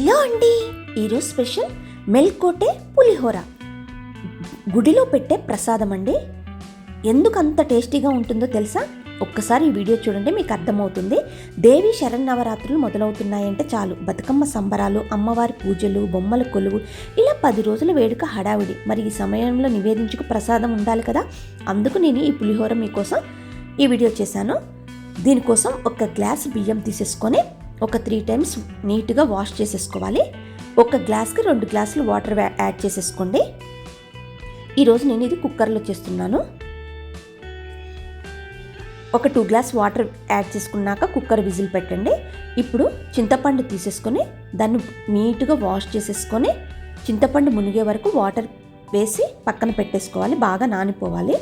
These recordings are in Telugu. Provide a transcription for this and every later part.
హలో అండి? ఈరోజు స్పెషల్ మెల్కోటే పులిహోర. గుడిలో పెట్టే ప్రసాదం అండి. ఎందుకు అంత టేస్టీగా ఉంటుందో తెలుసా? ఒక్కసారి ఈ వీడియో చూడండి మీకు అర్థమవుతుంది. దేవి శరన్నవరాత్రులు మొదలవుతున్నాయంటే చాలు. బతుకమ్మ సంబరాలు అమ్మవారి పూజలు బొమ్మల కొలువు ఇలా పది రోజుల వేడుక హడావిడి. మరి ఈ సమయంలో నివేదించుకు ప్రసాదం ఉండాలి కదా? అందుకు నేను ఈ పులిహోర మీకోసం ఈ వీడియో చేశాను. దీనికోసం ఒక గ్లాస్ బియ్యం తీసేసుకొని ఒక త్రీ టైమ్స్ నీట్గా వాష్ చేసేసుకోవాలి. ఒక గ్లాస్కి రెండు గ్లాసులు వాటర్ యాడ్ చేసేసుకోండి. ఈరోజు నేను ఇది కుక్కర్లో చేస్తున్నాను. ఒక టూ గ్లాస్ వాటర్ యాడ్ చేసుకున్నాక కుక్కర్ విజిల్ పెట్టండి. ఇప్పుడు చింతపండు తీసేసుకొని దాన్ని నీట్గా వాష్ చేసేసుకొని చింతపండు మునిగే వరకు వాటర్ వేసి పక్కన పెట్టేసుకోవాలి బాగా నానిపోవాలి.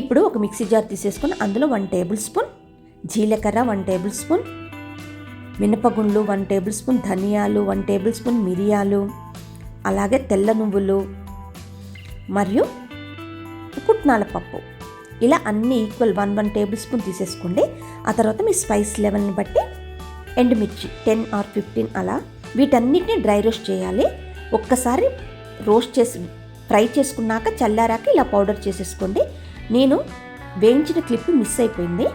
ఇప్పుడు ఒక మిక్సీ జార్ తీసేసుకొని అందులో వన్ టేబుల్ స్పూన్ జీలకర్ర వన్ టేబుల్ స్పూన్ మినపగుండ్లు వన్ టేబుల్ స్పూన్ ధనియాలు వన్ టేబుల్ స్పూన్ మిరియాలు అలాగే తెల్ల నువ్వులు మరియు పుట్నాల పప్పు. ఇలా అన్ని equal one one tablespoon తీసేసుకోండి. ఆ తర్వాత మీ స్పైస్ లెవెల్ని బట్టి ఎండుమిర్చి టెన్ ఆర్ ఫిఫ్టీన్ అలా వీటన్నిటిని డ్రై రోస్ట్ చేయాలి. ఒక్కసారి రోస్ట్ చేసి ఫ్రై చేసుకున్నాక చల్లారాక ఇలా పౌడర్ చేసేసుకోండి. నేను వేయించిన క్లిప్ మిస్ అయిపోయింది.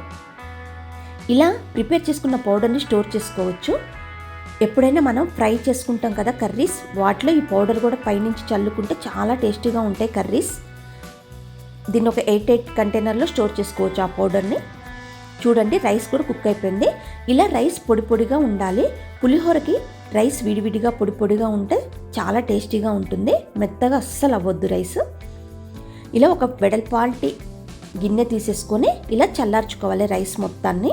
ఇలా ప్రిపేర్ చేసుకున్న పౌడర్ని స్టోర్ చేసుకోవచ్చు. ఎప్పుడైనా మనం ఫ్రై చేసుకుంటాం కదా కర్రీస్ వాటిలో ఈ పౌడర్ కూడా పైనుంచి చల్లుకుంటే చాలా టేస్టీగా ఉంటాయి కర్రీస్. దీన్ని ఒక ఎయిట్ ఎయిట్ కంటైనర్లో స్టోర్ చేసుకోవచ్చు ఆ పౌడర్ని. చూడండి రైస్ కూడా కుక్ అయిపోయింది. ఇలా రైస్ పొడి పొడిగా ఉండాలి. పులిహోరకి రైస్ విడివిడిగా పొడి పొడిగా ఉంటే చాలా టేస్టీగా ఉంటుంది. మెత్తగా అస్సలు అవ్వద్దు రైస్. ఇలా ఒక వెడల్పాల్టి గిన్నె తీసేసుకొని ఇలా చల్లార్చుకోవాలి రైస్ మొత్తాన్ని.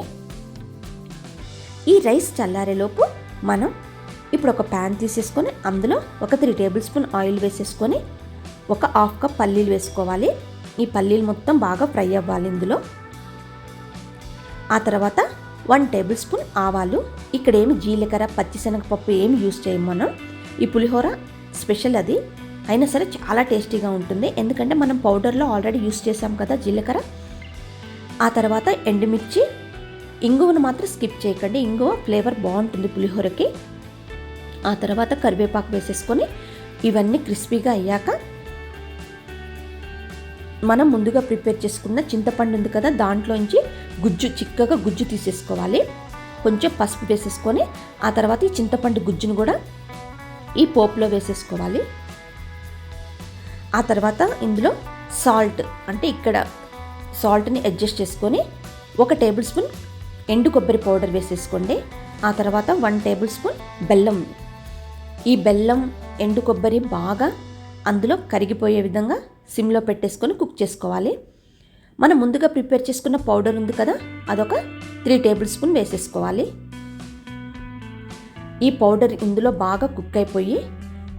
ఈ రైస్ చల్లారేలోపు మనం ఇప్పుడు ఒక ప్యాన్ తీసేసుకొని అందులో ఒక త్రీ టేబుల్ స్పూన్ ఆయిల్ వేసేసుకొని ఒక హాఫ్ కప్ పల్లీలు వేసుకోవాలి. ఈ పల్లీలు మొత్తం బాగా ఫ్రై అవ్వాలి ఇందులో. ఆ తర్వాత వన్ టేబుల్ స్పూన్ ఆవాలు ఇక్కడ ఏమి జీలకర్ర పచ్చిశనగపప్పు ఏమి యూస్ చేయం మనం. ఈ పులిహోర స్పెషల్ అది. అయినా సరే చాలా టేస్టీగా ఉంటుంది. ఎందుకంటే మనం పౌడర్లో ఆల్రెడీ యూస్ చేసాం కదా జీలకర్ర. ఆ తర్వాత ఎండుమిర్చి ఇంగువను మాత్రం స్కిప్ చేయకండి. ఇంగువ ఫ్లేవర్ బాగుంటుంది పులిహోరకి. ఆ తర్వాత కరివేపాకు వేసేసుకొని ఇవన్నీ క్రిస్పీగా అయ్యాక మనం ముందుగా ప్రిపేర్ చేసుకున్న చింతపండు ఉంది కదా దాంట్లోంచి గుజ్జు చిక్కగా గుజ్జు తీసేసుకోవాలి. కొంచెం పసుపు వేసేసుకొని ఆ తర్వాత ఈ చింతపండు గుజ్జును కూడా ఈ పోపులో వేసేసుకోవాలి. ఆ తర్వాత ఇందులో సాల్ట్ అంటే ఇక్కడ సాల్ట్ని అడ్జస్ట్ చేసుకొని ఒక టేబుల్ స్పూన్ ఎండు కొబ్బరి పౌడర్ వేసేసుకోండి. ఆ తర్వాత వన్ టేబుల్ స్పూన్ బెల్లం. ఈ బెల్లం ఎండు కొబ్బరి బాగా అందులో కరిగిపోయే విధంగా సిమ్లో పెట్టేసుకొని కుక్ చేసుకోవాలి. మనం ముందుగా ప్రిపేర్ చేసుకున్న పౌడర్ ఉంది కదా అదొక త్రీ టేబుల్ స్పూన్ వేసేసుకోవాలి. ఈ పౌడర్ ఇందులో బాగా కుక్ అయిపోయి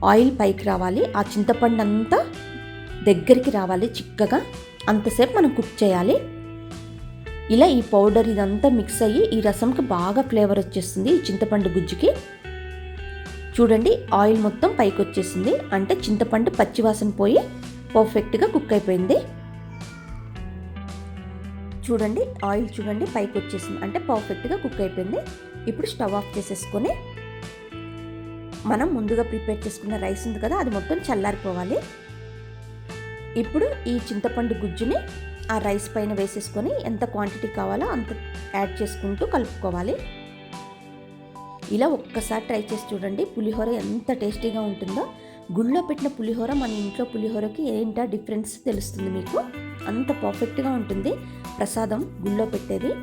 ఆయిల్ పైకి రావాలి. ఆ చింతపండు అంతా దగ్గరికి రావాలి చిక్కగా. అంతసేపు మనం కుక్ చేయాలి. ఇలా ఈ పౌడర్ ఇదంతా మిక్స్ అయ్యి ఈ రసంకి బాగా ఫ్లేవర్ వచ్చేస్తుంది ఈ చింతపండు గుజ్జుకి. చూడండి ఆయిల్ మొత్తం పైకి వచ్చేసింది. అంటే చింతపండు పచ్చివాసన పోయి పర్ఫెక్ట్గా కుక్ అయిపోయింది. చూడండి ఆయిల్ చూడండి పైకి వచ్చేసింది. అంటే పర్ఫెక్ట్గా కుక్ అయిపోయింది. ఇప్పుడు స్టవ్ ఆఫ్ చేసేసుకొని మనం ముందుగా ప్రిపేర్ చేసుకున్న రైస్ ఉంది కదా అది మొత్తం చల్లారిపోవాలి. ఇప్పుడు ఈ చింతపండు గుజ్జుని ఆ రైస్ పైన వేసేసుకొని ఎంత క్వాంటిటీ కావాలో అంత యాడ్ చేసుకుంటూ కలుపుకోవాలి. ఇలా ఒక్కసారి ట్రై చేసి చూడండి పులిహోర ఎంత టేస్టీగా ఉంటుందో. గుళ్ళో పెట్టిన పులిహోర మన ఇంట్లో పులిహోరకి ఏంటా డిఫరెన్స్ తెలుస్తుంది మీకు? అంత పర్ఫెక్ట్గా ఉంటుంది. ప్రసాదం గుళ్ళో పెట్టేది.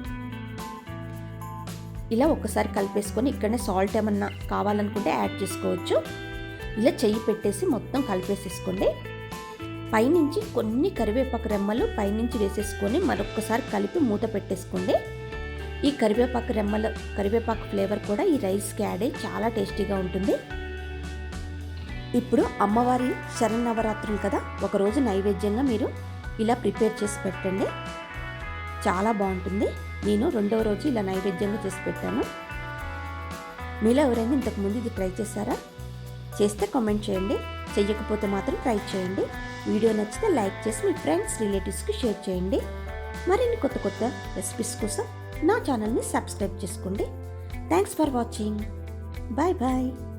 ఇలా ఒక్కసారి కలిపేసుకొని ఇక్కడనే సాల్ట్ ఏమన్నా కావాలనుకుంటే యాడ్ చేసుకోవచ్చు. ఇలా చెయ్యి పెట్టేసి మొత్తం కలిపేసేసుకోండి. పైనుంచి కొన్ని కరివేపాకు రెమ్మలు పైనుంచి వేసేసుకొని మరొకసారి కలిపి మూత పెట్టేసుకోండి ఈ కరివేపాకు రెమ్మల కరివేపాకు ఫ్లేవర్ కూడా ఈ రైస్కి యాడ్ అయ్యి చాలా టేస్టీగా ఉంటుంది. ఇప్పుడు అమ్మవారి శరన్నవరాత్రులు కదా ఒకరోజు నైవేద్యంగా మీరు ఇలా ప్రిపేర్ చేసి పెట్టండి. చాలా బాగుంటుంది. నేను రెండవ రోజు ఇలా నైవేద్యంగా చేసి పెట్టాను. మీలో ఎవరైనా ఇంతకుముందు ఇది ట్రై చేశారా? చేస్తే కామెంట్ చేయండి. చెయ్యకపోతే మాత్రం ట్రై చేయండి. వీడియో నచ్చితే లైక్ చేసి మీ ఫ్రెండ్స్ రిలేటివ్స్కి షేర్ చేయండి. మరిన్ని కొత్త కొత్త రెసిపీస్ కోసం నా ఛానల్ని సబ్స్క్రైబ్ చేసుకోండి. Thanks for watching. Bye bye.